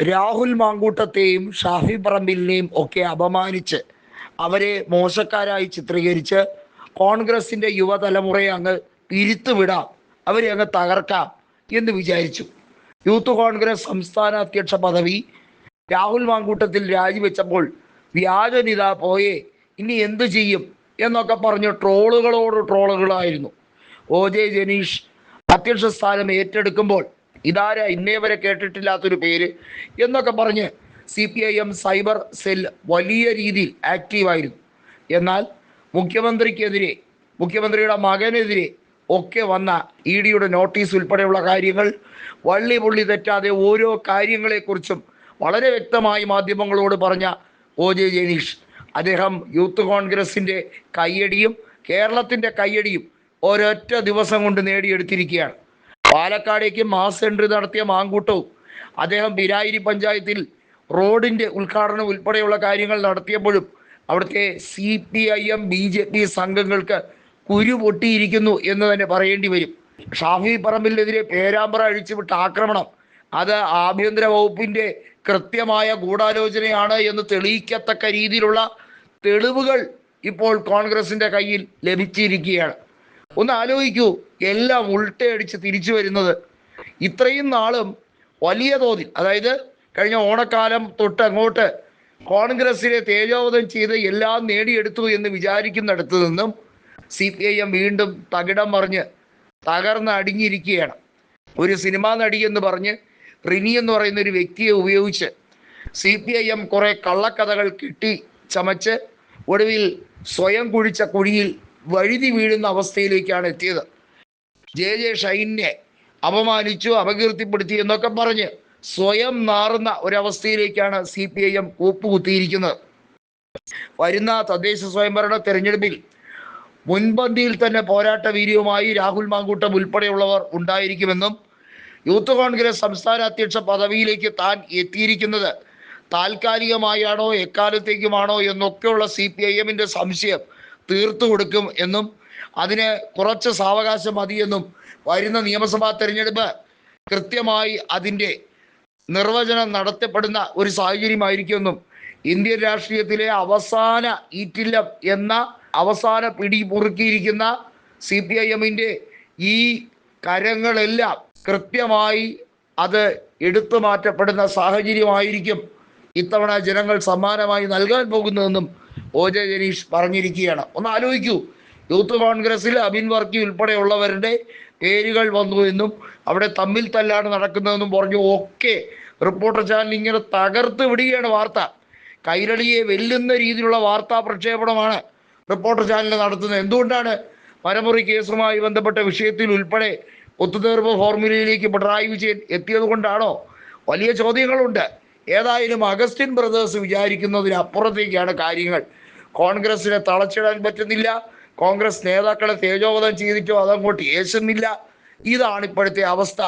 രാഹുൽ മാങ്കൂട്ടത്തെയും ഷാഫി പറമ്പിലിനെയും ഒക്കെ അപമാനിച്ച് അവരെ മോശക്കാരായി ചിത്രീകരിച്ച് കോൺഗ്രസിന്റെ യുവതലമുറയെ അങ്ങ് പിരിത്തുവിടാം അവരെ അങ്ങ് തകർക്കാം എന്ന് വിചാരിച്ചു. യൂത്ത് കോൺഗ്രസ് സംസ്ഥാന അധ്യക്ഷ പദവി രാഹുൽ മാങ്കൂട്ടത്തിൽ രാജിവെച്ചപ്പോൾ വ്യാജനിത പോയേ ഇനി എന്ത് ചെയ്യും എന്നൊക്കെ പറഞ്ഞ് ട്രോളുകളോട് ട്രോളുകളായിരുന്നു. ഒ ജെ ജനീഷ് അധ്യക്ഷ സ്ഥാനം ഏറ്റെടുക്കുമ്പോൾ ഇതാരാ ഇന്നേ വരെ കേട്ടിട്ടില്ലാത്തൊരു പേര് എന്നൊക്കെ പറഞ്ഞ് C P I M cyber cell വലിയ രീതിയിൽ ആക്റ്റീവായിരുന്നു. എന്നാൽ മുഖ്യമന്ത്രിക്കെതിരെ മുഖ്യമന്ത്രിയുടെ മകനെതിരെ ഒക്കെ വന്ന ഇ ഡിയുടെ നോട്ടീസ് ഉൾപ്പെടെയുള്ള കാര്യങ്ങൾ വള്ളി പുള്ളി തെറ്റാതെ ഓരോ കാര്യങ്ങളെക്കുറിച്ചും വളരെ വ്യക്തമായി മാധ്യമങ്ങളോട് പറഞ്ഞ ഒ ജെ ജനീഷ് അദ്ദേഹം യൂത്ത് കോൺഗ്രസിന്റെ കയ്യടിയും കേരളത്തിന്റെ കയ്യടിയും ഒരൊറ്റ ദിവസം കൊണ്ട് നേടിയെടുത്തിരിക്കുകയാണ്. പാലക്കാടേക്ക് മാസ് എൻട്രി നടത്തിയ മാങ്കൂട്ടവും അദ്ദേഹം ബിരായിരി പഞ്ചായത്തിൽ റോഡിന്റെ ഉദ്ഘാടനം ഉൾപ്പെടെയുള്ള കാര്യങ്ങൾ നടത്തിയപ്പോഴും അവിടുത്തെ C P I M B J P സംഘങ്ങൾക്ക് കുരു പൊട്ടിയിരിക്കുന്നു എന്ന് തന്നെ പറയേണ്ടി വരും. ഷാഫി പറമ്പിലിനെതിരെ പേരാമ്പ്ര അഴിച്ചുവിട്ട ആക്രമണം. അത് ആഭ്യന്തര വകുപ്പിന്റെ കൃത്യമായ ഗൂഢാലോചനയാണ് എന്ന് തെളിയിക്കത്തക്ക രീതിയിലുള്ള തെളിവുകൾ ഇപ്പോൾ കോൺഗ്രസിന്റെ കയ്യിൽ ലഭിച്ചിരിക്കുകയാണ്. ഒന്ന് ആലോചിക്കൂ. എല്ലാം ഉൾട്ടയടിച്ച് തിരിച്ചു വരുന്നത് ഇത്രയും നാളും വലിയ തോതിൽ അതായത് കഴിഞ്ഞ ഓണക്കാലം തൊട്ട് അങ്ങോട്ട് കോൺഗ്രസിനെ തേജോവധം ചെയ്ത് എല്ലാം നേടിയെടുത്തു എന്ന് വിചാരിക്കുന്നിടത്ത് നിന്നും സി പി ഐ എം വീണ്ടും തകിടം മറിഞ്ഞ് തകർന്ന് അടിഞ്ഞിരിക്കുകയാണ്. ഒരു സിനിമാ നടി എന്ന് പറഞ്ഞ് റിനി എന്ന് പറയുന്ന ഒരു വ്യക്തിയെ ഉപയോഗിച്ച് സി പി ഐ എം കുറെ കള്ളക്കഥകൾ കിട്ടി ചമച്ച് ഒടുവിൽ സ്വയം കുഴിച്ച കുഴിയിൽ വഴുതി വീഴുന്ന അവസ്ഥയിലേക്കാണ് എത്തിയത്. ജെ ജെ ഷൈനെ അപമാനിച്ചു അപകീർത്തിപ്പെടുത്തി എന്നൊക്കെ പറഞ്ഞ് സ്വയം നാറുന്ന ഒരവസ്ഥയിലേക്കാണ് സി പി ഐ എം കൂപ്പുകുത്തിയിരിക്കുന്നത്. വരുന്ന തദ്ദേശ സ്വയംഭരണ തെരഞ്ഞെടുപ്പിൽ മുൻപന്തിയിൽ തന്നെ പോരാട്ട വീര്യവുമായി രാഹുൽ മാങ്കൂട്ടം ഉൾപ്പെടെയുള്ളവർ ഉണ്ടായിരിക്കുമെന്നും യൂത്ത് കോൺഗ്രസ് സംസ്ഥാന അധ്യക്ഷ പദവിയിലേക്ക് താൻ എത്തിയിരിക്കുന്നത് താൽക്കാലികമായാണോ എക്കാലത്തേക്കുമാണോ എന്നൊക്കെയുള്ള സി പി ഐ എമ്മിന്റെ സംശയം തീർത്തു കൊടുക്കും എന്നും അതിന് കുറച്ച് സാവകാശം മതിയെന്നും വരുന്ന നിയമസഭാ തെരഞ്ഞെടുപ്പ് കൃത്യമായി അതിന്റെ നിർവചനം നടത്തപ്പെടുന്ന ഒരു സാഹചര്യമായിരിക്കുമെന്നും ഇന്ത്യൻ രാഷ്ട്രീയത്തിലെ അവസാന ഈറ്റില്ലം എന്ന അവസാന പിടി മുറുക്കിയിരിക്കുന്ന സി പി ഐ എമ്മിന്റെ ഈ കരങ്ങളെല്ലാം കൃത്യമായി അത് എടുത്തു മാറ്റപ്പെടുന്ന സാഹചര്യമായിരിക്കും ഇത്തവണ ജനങ്ങൾ സമ്മാനമായി നൽകാൻ പോകുന്നതെന്നും ഒ ജെ ജനീഷ് പറഞ്ഞിരിക്കുകയാണ്. ഒന്ന് ആലോചിക്കൂ. യൂത്ത് കോൺഗ്രസിൽ അബിൻ വർക്കി ഉൾപ്പെടെയുള്ളവരുടെ പേരുകൾ വന്നു എന്നും അവിടെ തമ്മിൽ തല്ലാണ് നടക്കുന്നതെന്നും പറഞ്ഞു ഒക്കെ റിപ്പോർട്ടർ ചാനൽ ഇങ്ങനെ തകർത്ത് വിടുകയാണ് വാർത്ത. കൈരളിയെ വെല്ലുന്ന രീതിയിലുള്ള വാർത്താ പ്രക്ഷേപണമാണ് റിപ്പോർട്ടർ ചാനൽ നടത്തുന്നത്. എന്തുകൊണ്ടാണ് മരമുറി കേസുമായി ബന്ധപ്പെട്ട വിഷയത്തിൽ ഉൾപ്പെടെ ഒത്തുതീർപ്പ് ഫോർമുലയിലേക്ക് പിണറായി വിജയൻ എത്തിയത് കൊണ്ടാണോ? വലിയ ചോദ്യങ്ങളുണ്ട്. ഏതായാലും അഗസ്റ്റിൻ ബ്രദേഴ്സ് വിചാരിക്കുന്നതിനപ്പുറത്തേക്കാണ് കാര്യങ്ങൾ. കോൺഗ്രസിനെ തളച്ചിടാൻ പറ്റുന്നില്ല. കോൺഗ്രസ് നേതാക്കളെ തേജോവധം ചെയ്തിട്ടോ അതങ്ങോട്ട് ഏശുന്നില്ല. ഇതാണ് ഇപ്പോഴത്തെ അവസ്ഥ.